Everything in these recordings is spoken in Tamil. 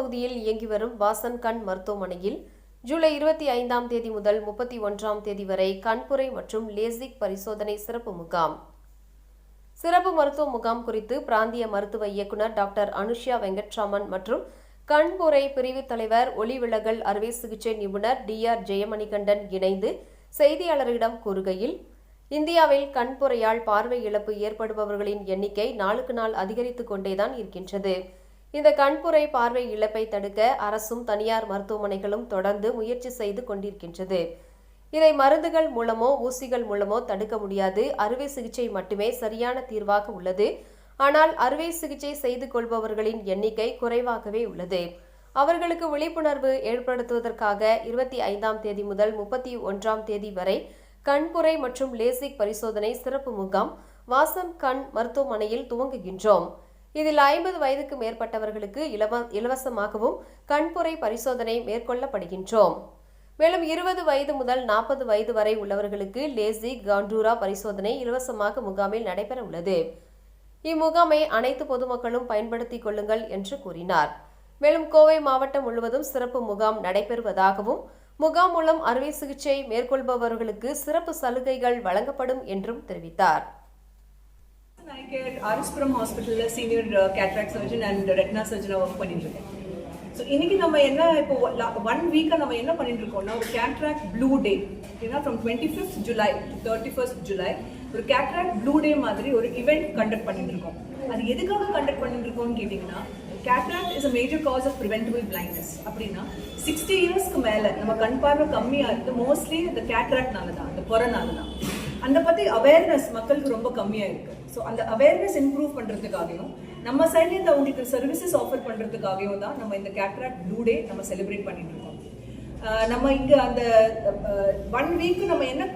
பகுதியில் இயங்கி வரும் வாசன் கண் மருத்துவமனையில் ஜூலை இருபத்தி ஐந்தாம் தேதி முதல் முப்பத்தி ஒன்றாம் தேதி வரை கண்புரை மற்றும் லேசிக் பரிசோதனை சிறப்பு முகாம். சிறப்பு மருத்துவ முகாம் குறித்து பிராந்திய மருத்துவ இயக்குநர் டாக்டர் அனுஷ்யா வெங்கட்ராமன் மற்றும் கண்புரை பிரிவு தலைவர் ஒளிவிலகல் அறுவை சிகிச்சை நிபுணர் டி ஆர் ஜெயமணிகண்டன் இணைந்து செய்தியாளர்களிடம் கூறுகையில் இந்தியாவில் கண்புரையால் பார்வை இழப்பு ஏற்படுபவர்களின் எண்ணிக்கை நாளுக்கு நாள் அதிகரித்துக் கொண்டேதான் இருக்கின்றது. இந்த கண்புரை பார்வை இழப்பை தடுக்க அரசும் தனியார் மருத்துவமனைகளும் தொடர்ந்து முயற்சி செய்து கொண்டிருக்கின்றது. இதை மருந்துகள் மூலமோ ஊசிகள் மூலமோ தடுக்க முடியாது. அறுவை சிகிச்சை மட்டுமே சரியான தீர்வாக உள்ளது. ஆனால் அறுவை சிகிச்சை செய்து கொள்பவர்களின் எண்ணிக்கை குறைவாகவே உள்ளது. அவர்களுக்கு விழிப்புணர்வு ஏற்படுத்துவதற்காக இருபத்தி ஐந்தாம் தேதி முதல் முப்பத்தி ஒன்றாம் தேதி வரை கண்புரை மற்றும் லேசிக் பரிசோதனை சிறப்பு முகாம் வாசம் கண் மருத்துவமனையில் துவங்குகின்றோம். இதில் ஐம்பது வயதுக்கு மேற்பட்டவர்களுக்கு இலவ இலவசமாகவும் கண்புரை பரிசோதனை மேற்கொள்ளப்படுகின்றோம். மேலும் இருபது வயது முதல் நாற்பது வயது வரை உள்ளவர்களுக்கு லேசி காண்டூரா பரிசோதனை இலவசமாக முகாமில் நடைபெற உள்ளது. இம்முகாமை அனைத்து பொதுமக்களும் பயன்படுத்திக் கொள்ளுங்கள் என்று கூறினார். மேலும் கோவை மாவட்டம் முழுவதும் சிறப்பு முகாம் நடைபெறுவதாகவும் முகாம் மூலம் அறுவை சிகிச்சை மேற்கொள்பவர்களுக்கு சிறப்பு சலுகைகள் வழங்கப்படும் என்றும் தெரிவித்தார். I get ஆர்எஸ்புரம் ஹாஸ்பிட்டலில் senior cataract uh, surgeon and retina சர்ஜனாக work பண்ணிட்டு இருக்கேன் ஸோ இன்னைக்கு நம்ம என்ன இப்போ ஒன் வீக்காக நம்ம என்ன பண்ணிட்டு இருக்கோம்னா ஒரு கேட்ராக்ட் ப்ளூ டே ஏன்னா from twenty fifth July thirty first July ஒரு கேட்ராக்ட் ப்ளூ டே மாதிரி ஒரு இவெண்ட் கண்டக்ட் பண்ணிட்டு இருக்கோம் அது எதுக்காக கண்டக்ட் பண்ணிட்டு இருக்கோம்னு கேட்டிங்கன்னா cataract is a major cause of preventable blindness அப்படின்னா சிக்ஸ்டி இயர்ஸ்க்கு மேலே நம்ம கண் பார்வை கம்மியாக இருக்குது மோஸ்ட்லி இந்த கேட்ராக்ட்னால தான் அந்த புறனால தான் அந்த பற்றி அவேர்னஸ் மக்களுக்கு ரொம்ப கம்மியாக இருக்குது ஸோ அந்த அவேர்னஸ் இம்ப்ரூவ் பண்ணுறதுக்காகவும் நம்ம சைட்லேருந்து அவங்களுக்கு சர்வீசஸ் ஆஃபர் பண்ணுறதுக்காகவும் தான் நம்ம இந்த கேட்ராக்ட் ப்ளூ டே நம்ம செலிப்ரேட் பண்ணிட்டு இருக்கோம். நம்ம இங்கே அந்த ஒன் வீக் நம்ம என்ன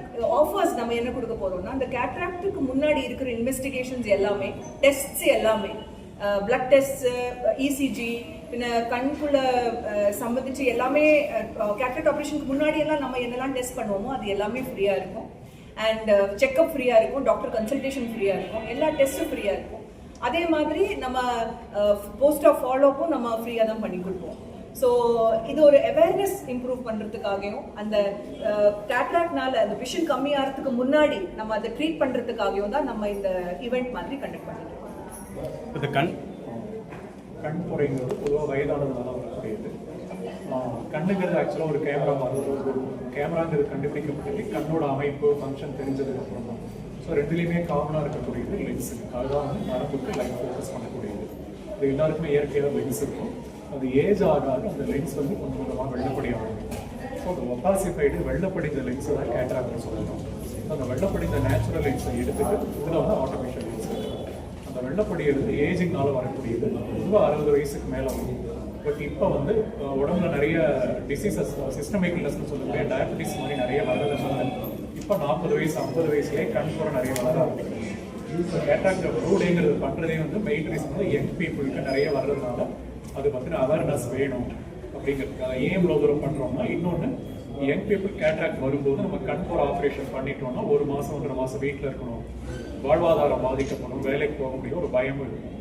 ஆஃபர்ஸ் நம்ம என்ன கொடுக்க போகிறோம்னா அந்த கேட்ராக்டுக்கு முன்னாடி இருக்கிற இன்வெஸ்டிகேஷன்ஸ் எல்லாமே டெஸ்ட்ஸ் எல்லாமே பிளட் டெஸ்ட் இசிஜி பின்ன கண்குள்ள சம்பந்திச்சு எல்லாமே கேட்ராக்ட் ஆப்ரேஷனுக்கு முன்னாடி எல்லாம் நம்ம என்னெல்லாம் டெஸ்ட் பண்ணுவோமோ அது எல்லாமே ஃப்ரீயாக இருக்கும். அண்ட் செக்அப் ஃப்ரீயாக இருக்கும் டாக்டர் கன்சல்டேஷன் ஃப்ரீயாக இருக்கும் எல்லா டெஸ்ட்டும் ஃப்ரீயாக இருக்கும். அதே மாதிரி நம்ம போஸ்ட் ஆஃப் ஃபாலோப்பும் நம்ம ஃப்ரீயாக தான் பண்ணி கொடுப்போம். ஸோ இது ஒரு அவேர்னஸ் இம்ப்ரூவ் பண்ணுறதுக்காகவும் அந்த கேட்ராக்ட்னால அந்த விஷன் கம்மியாகிறதுக்கு முன்னாடி நம்ம அதை ட்ரீட் பண்ணுறதுக்காகவும் தான் நம்ம இந்த ஈவெண்ட் மாதிரி கண்டக்ட் பண்ணிட்டு இருக்கோம். கண் கண் குறைங்கிறது பொதுவாக வயதானதுனால வரக்கூடியது. கண்ணுங்கிறது ஆக்சுவலாக ஒரு கேமரா மாதிரி ஒரு கேமராங்கிறது கண்டுபிடிக்கப்பட்டு கண்ணோட அமைப்பு ஃபங்க்ஷன் தெரிஞ்சதுக்கு அப்புறம் தான். ஸோ ரெண்டுலேயுமே காமனாக இருக்கக்கூடியது லென்ஸ் அதுதான் வந்து நரம்புக்கு லைட் ஃபோக்கஸ் பண்ணக்கூடியது. இது எல்லாருக்குமே இயற்கையாக லென்ஸ் இருக்கும். அது ஏஜ் ஆக ஆக அந்த லென்ஸ் வந்து கொஞ்சம் கொஞ்சமாக வெள்ளப்படி ஸோ அந்த ஒப்பாசிஃபைடு வெள்ளப்படிந்த லென்ஸ் தான் கேட்ராக்ட்னு சொல்லணும் அந்த வெள்ளப்படிந்த நேச்சுரல் லென்ஸை எடுத்துட்டு இதில் வந்து ஆட்டோமேஷன் லென்ஸ் அந்த வெள்ளப்படியிறது ஏஜிங்னால வரக்கூடியது ரொம்ப அறுபது வயசுக்கு மேலே வரும் பட் இப்போ வந்து உடம்புல நிறைய டிசீசஸ் சிஸ்டமிக் இல்லஸ்னு சொல்லக்கூடிய டயபிட்டிஸ் மாதிரி நிறைய வர்றதுனால இப்போ நாற்பது வயசு ஐம்பது வயசுலேயே கண் கூட நிறைய வளர ஆரம்பிக்கும் இப்போ கேட்டாக்ட் ரூடேங்கிறது பண்ணுறதே வந்து மெயின் ரீசன் வந்து யங் பீப்புளுக்கு நிறைய வர்றதுனால அது பற்றின அவேர்னஸ் வேணும் அப்படிங்கிறதுக்காக ஏன் இவ்வளோ தூரம் பண்ணுறோம்னா இன்னொன்று யங் பீப்புள் கேட்ராக்ட் வரும்போது நம்ம கண் ஆப்ரேஷன் பண்ணிட்டோம்னா ஒரு மாதம் ஒன்றரை மாதம் வீட்டில் இருக்கணும். வாழ்வாதாரம் பாதிக்கப்படும் வேலைக்கு போக முடியும் ஒரு பயமும் இருக்கும்.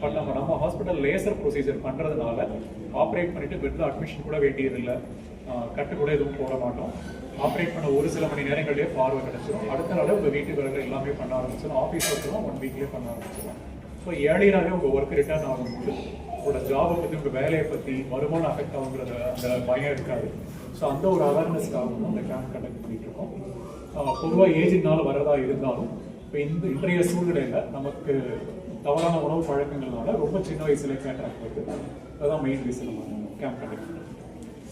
பட் நம்ம நம்ம ஹாஸ்பிட்டல் லேசர் ப்ரொசீஜர் பண்ணுறதுனால ஆப்ரேட் பண்ணிட்டு பெட்டில் அட்மிஷன் கூட வேண்டியதில்லை. கட்டு கூட எதுவும் போட மாட்டோம். ஆப்ரேட் பண்ண ஒரு சில மணி நேரங்களிலே பார்வை கிடச்சிரும். அடுத்த நாளே உங்கள் வீட்டு வேலைகள் எல்லாமே பண்ண ஆரம்பிச்சிடும் ஆஃபீஸ் ஒர்க்கெல்லாம் ஒன் வீக்லேயே பண்ண ஆரம்பிச்சிடும் ஸோ ஏழையினாலே உங்கள் ஒர்க் ரிட்டர்ன் ஆகும்போது உங்களோட ஜாபை பற்றி உங்கள் வேலையை பற்றி வருமானம் அஃபெக்ட் ஆகுங்கிறத அந்த பயம் இருக்காது. ஸோ அந்த ஒரு அவேர்னஸ்க்காகவும் அந்த கேம்ப் கண்டக்ட் பண்ணிட்டு பொதுவாக ஏஜினால் வரதா இருந்தாலும் இப்போ இந்த இன்றைய சூழ்நிலையில் நமக்கு தவறான உணவு பழக்கங்கள்னால ரொம்ப சின்ன வயசுல கேட்ராக்ட் வருது அதுதான் மெயின் ரீசன் நம்ம கேம்ப் கண்டக்ட் பண்ணுறோம்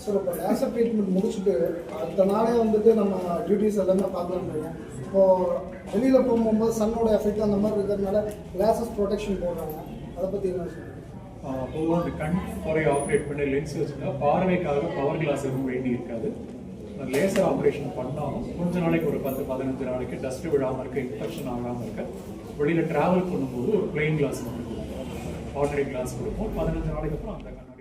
ஸோ இப்போ லேசர் ட்ரீட்மெண்ட் முடிச்சுட்டு அடுத்த நாளே வந்துட்டு நம்ம டியூட்டிஸ் எல்லாமே பார்க்கலாம் முடியும் இப்போது வெளியில் போகும்போது சன்னோட எஃபெக்ட் அந்த மாதிரி இருக்கிறதுனால கிளாஸஸ் ப்ரொடெக்ஷன் போடுறாங்க. அதை பற்றி என்ன பொதுவாக அந்த கண் குறைய ஆப்ரேட் பண்ணி லென்ஸ் வச்சுருந்தா பார்வைக்காக பவர் கிளாஸ் எதுவும் வேண்டி இருக்காது. லேசர் ஆப்ரேஷன் பண்ணாலும் கொஞ்ச நாளைக்கு ஒரு பத்து பதினஞ்சு நாளைக்கு டஸ்ட் விழாமல் இருக்க இன்ஃபெக்ஷன் ஆகாமல் இருக்க வெளியில் ட்ராவல் பண்ணும்போது ஒரு பிளெயின் கிளாஸ் மட்டும் கொடுப்போம் கிளாஸ் கொடுப்போம். பதினஞ்சு நாளைக்கு அப்புறம் அந்த கண்ணாடி